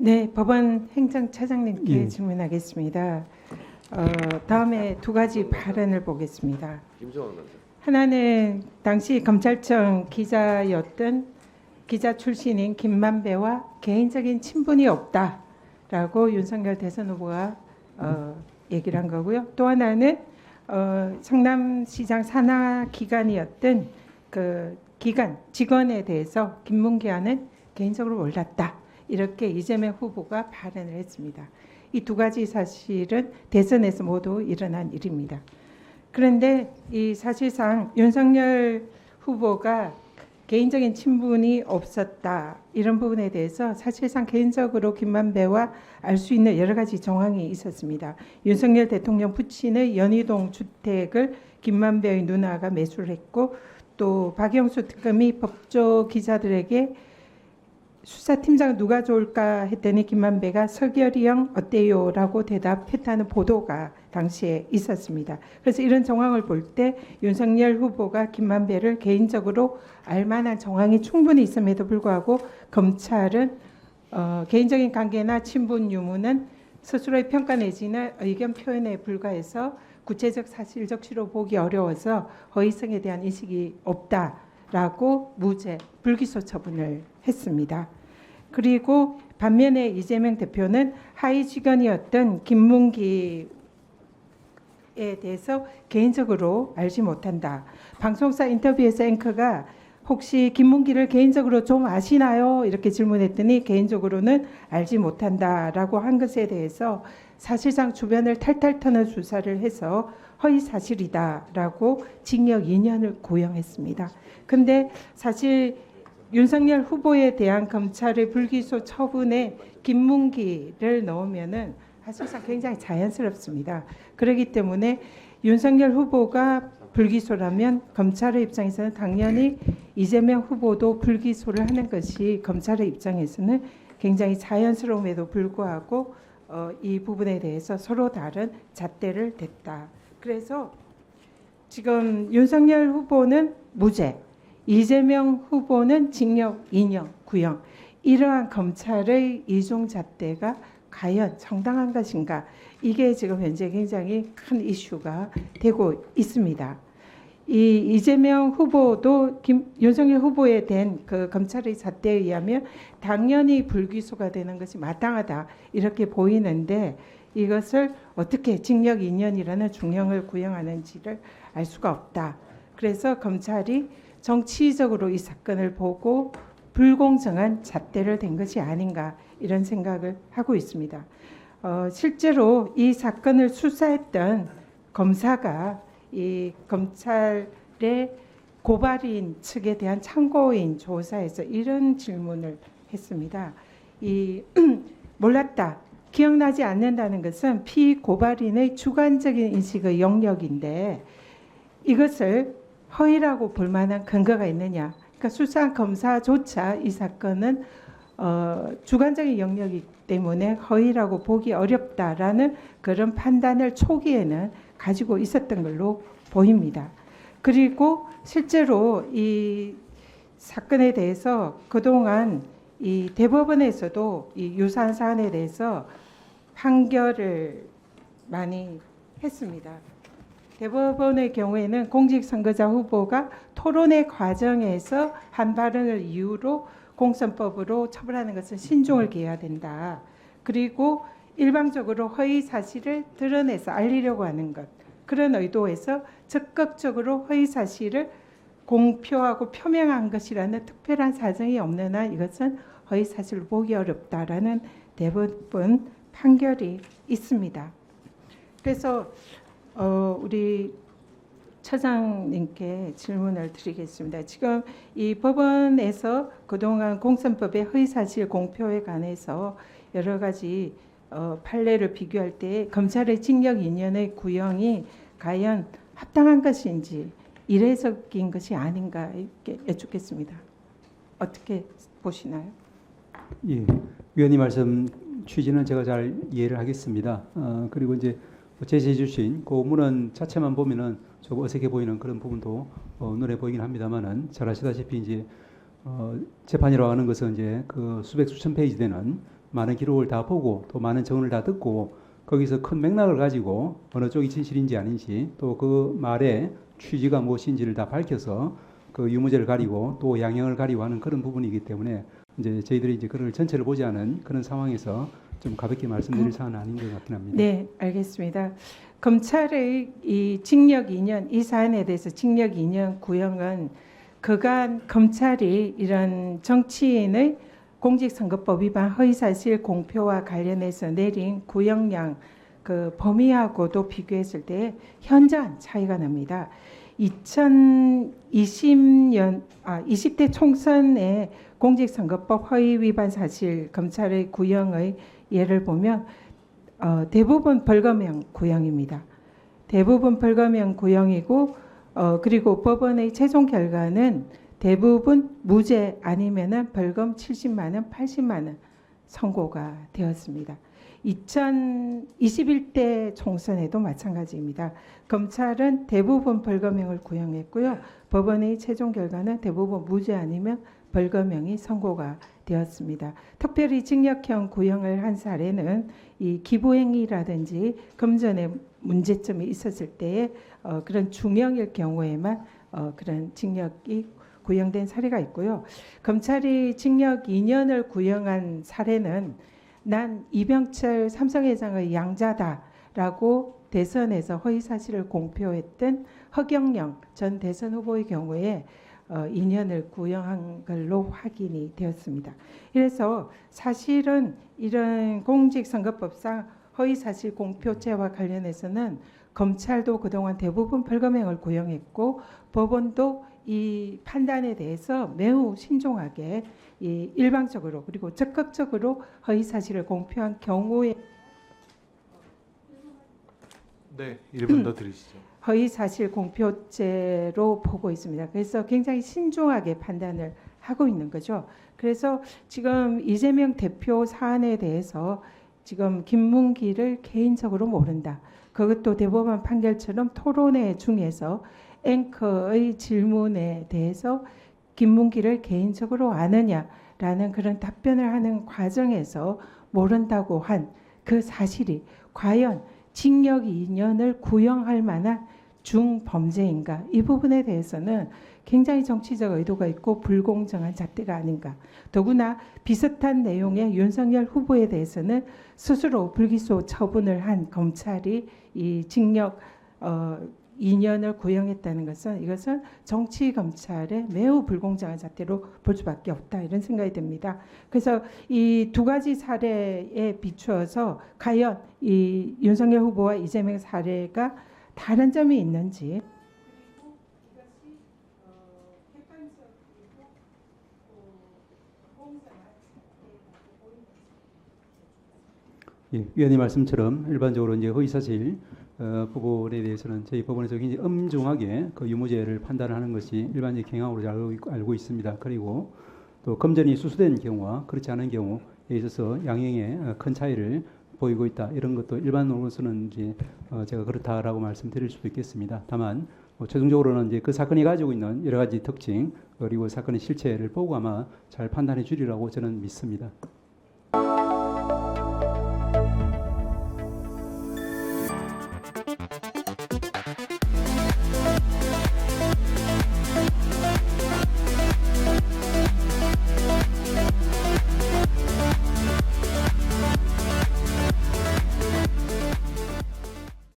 네, 법원 행정차장님께 예. 질문하겠습니다. 어, 다음에 두 가지 발언을 보겠습니다. 하나는 당시 검찰청 기자였던 기자 출신인 김만배와 개인적인 친분이 없다라고 윤석열 대선 후보가 어, 얘기를 한 거고요. 또 하나는 어, 성남시장 산하 기관이었던 그 기관 직원에 대해서 김문기아는 개인적으로 몰랐다 이렇게 이재명 후보가 발언을 했습니다. 이 두 가지 사실은 대선에서 모두 일어난 일입니다. 그런데 이 사실상 윤석열 후보가 개인적인 친분이 없었다 이런 부분에 대해서 사실상 개인적으로 김만배와 알 수 있는 여러 가지 정황이 있었습니다. 윤석열 대통령 부친의 연희동 주택을 김만배의 누나가 매수를 했고 또 박영수 특검이 법조 기자들에게 수사팀장 누가 좋을까 했더니 김만배가 서결이 형 어때요라고 대답했다는 보도가 당시에 있었습니다. 그래서 이런 정황을 볼 때 윤석열 후보가 김만배를 개인적으로 알만한 정황이 충분히 있음에도 불구하고 검찰은 어, 개인적인 관계나 친분 유무는 스스로의 평가 내지는 의견 표현에 불과해서 구체적 사실적 시로 보기 어려워서 허위성에 대한 인식이 없다라고 무죄 불기소 처분을 했습니다. 그리고 반면에 이재명 대표는 하위 직원이었던 김문기 에 대해서 개인적으로 알지 못한다. 방송사 인터뷰에서 앵커가 혹시 김문기를 개인적으로 좀 아시나요? 이렇게 질문했더니 개인적으로는 알지 못한다라고 한 것에 대해서 사실상 주변을 탈탈 터는 수사를 해서 허위 사실이다라고 징역 2년을 고형했습니다. 근데 사실 윤석열 후보에 대한 검찰의 불기소 처분에 김문기를 넣으면은 사실상 굉장히 자연스럽습니다. 그렇기 때문에 윤석열 후보가 불기소라면 검찰의 입장에서는 당연히 이재명 후보도 불기소를 하는 것이 검찰의 입장에서는 굉장히 자연스러움에도 불구하고 어, 이 부분에 대해서 서로 다른 잣대를 댔다. 그래서 지금 윤석열 후보는 무죄, 이재명 후보는 징역 2년 구형. 이러한 검찰의 이중 잣대가 과연 정당한 것인가? 이게 지금 현재 굉장히 큰 이슈가 되고 있습니다. 이 이재명 후보도 김, 윤석열 후보에 된그 검찰의 잣대에 의하면 당연히 불기소가 되는 것이 마땅하다 이렇게 보이는데 이것을 어떻게 징역 2년이라는 중형을 구형하는지를 알 수가 없다. 그래서 검찰이 정치적으로 이 사건을 보고 불공정한 잣대를 댄 것이 아닌가 이런 생각을 하고 있습니다. 어, 실제로 이 사건을 수사했던 검사가 이 검찰의 고발인 측에 대한 참고인 조사에서 이런 질문을 했습니다. 이 몰랐다. 기억나지 않는다는 것은 피고발인의 주관적인 인식의 영역인데 이것을 허위라고 볼 만한 근거가 있느냐? 그러니까 수사 검사조차 이 사건은 어, 주관적인 영역이기 때문에 허위라고 보기 어렵다라는 그런 판단을 초기에는 가지고 있었던 걸로 보입니다. 그리고 실제로 이 사건에 대해서 그동안 이 대법원에서도 이 유사한 사안에 대해서 판결을 많이 했습니다. 대법원의 경우에는 공직선거자 후보가 토론회 과정에서 한 발언을 이유로 공선법으로 처벌하는 것은 신중을 기해야 된다. 그리고 일방적으로 허위 사실을 드러내서 알리려고 하는 것 그런 의도에서 적극적으로 허위 사실을 공표하고 표명한 것이라는 특별한 사정이 없는 한 이것은 허위 사실로 보기 어렵다라는 대법원 판결이 있습니다. 그래서 어, 우리 처장님께 질문을 드리겠습니다. 지금 이 법원에서 그동안 공선법의 허위사실 공표에 관해서 여러 가지 어, 판례를 비교할 때 검찰의 징역 2년의 구형이 과연 합당한 것인지 이례적인 것이 아닌가 이렇게 여쭙겠습니다. 어떻게 보시나요? 예, 위원님 말씀 취지는 제가 잘 이해를 하겠습니다. 어, 그리고 이제 제시해 주신 그 문헌 자체만 보면은 조금 어색해 보이는 그런 부분도 어, 눈에 보이긴 합니다만은 잘 아시다시피 이제 어, 재판이라고 하는 것은 이제 그 수백 수천 페이지 되는 많은 기록을 다 보고 또 많은 정언을 다 듣고 거기서 큰 맥락을 가지고 어느 쪽이 진실인지 아닌지 또 그 말의 취지가 무엇인지를 다 밝혀서 그 유무죄를 가리고 또 양형을 가리고 하는 그런 부분이기 때문에 이제 저희들이 이제 그걸 전체를 보지 않은 그런 상황에서 좀 가볍게 말씀드릴 사안은 아닌 것 같긴 합니다. 네, 알겠습니다. 검찰의 이 징역 2년 이 사안에 대해서 징역 2년 구형은 그간 검찰이 이런 정치인의 공직선거법 위반 허위사실 공표와 관련해서 내린 구형량 그 범위하고도 비교했을 때 현저한 차이가 납니다. 2020년 아 20대 총선에 공직선거법 허위 위반 사실 검찰의 구형의 예를 보면 어, 대부분 벌금형 구형입니다. 대부분 벌금형 구형이고 어, 그리고 법원의 최종 결과는 대부분 무죄 아니면은 벌금 70만 원, 80만 원 선고가 되었습니다. 2021대 총선에도 마찬가지입니다. 검찰은 대부분 벌금형을 구형했고요. 법원의 최종 결과는 대부분 무죄 아니면 벌금형이 선고가 되었습니다. 특별히 징역형 구형을 한 사례는 이 기부행위라든지 금전에 문제점이 있었을 때에 어, 그런 중형일 경우에만 어, 그런 징역이 구형된 사례가 있고요. 검찰이 징역 2년을 구형한 사례는 난 이병철 삼성회장의 양자다라고 대선에서 허위 사실을 공표했던 허경영 전 대선 후보의 경우에 어, 2년을 구형한 걸로 확인이 되었습니다. 그래서 사실은 이런 공직선거법상 허위사실 공표죄와 관련해서는 검찰도 그동안 대부분 벌금형을 구형했고 법원도 이 판단에 대해서 매우 신중하게 이 일방적으로 그리고 적극적으로 허위 사실을 공표한 경우에 네, 1분 더 드리시죠. 허위 사실 공표죄로 보고 있습니다. 그래서 굉장히 신중하게 판단을 하고 있는 거죠. 그래서 지금 이재명 대표 사안에 대해서 지금 김문기를 개인적으로 모른다. 그것도 대법원 판결처럼 토론회 중에서 앵커의 질문에 대해서 김문기를 개인적으로 아느냐라는 그런 답변을 하는 과정에서 모른다고 한 그 사실이 과연 징역 2년을 구형할 만한 중범죄인가? 이 부분에 대해서는 굉장히 정치적 의도가 있고 불공정한 잣대가 아닌가? 더구나 비슷한 내용의 윤석열 후보에 대해서는 스스로 불기소 처분을 한 검찰이 이 징역 어, 2년을 구형했다는 것은 이것은 정치 검찰의 매우 불공정한 잣대로 볼 수밖에 없다 이런 생각이 듭니다. 그래서 이 두 가지 사례에 비추어서 과연 이 윤석열 후보와 이재명 사례가 다른 점이 있는지 예, 위원님 말씀처럼 일반적으로 이제 허위사실 어, 부분에 대해서는 저희 법원에서 굉장히 엄중하게 그 유무죄를 판단하는 것이 일반적 경향으로 잘 알고, 있- 알고 있습니다. 그리고 또 검전이 수수된 경우와 그렇지 않은 경우에 있어서 양형에 어, 큰 차이를 보이고 있다. 이런 것도 일반으로서는 이제 어, 제가 그렇다라고 말씀드릴 수도 있겠습니다. 다만 뭐 최종적으로는 이제 그 사건이 가지고 있는 여러 가지 특징 그리고 사건의 실체를 보고 아마 잘 판단해 주리라고 저는 믿습니다.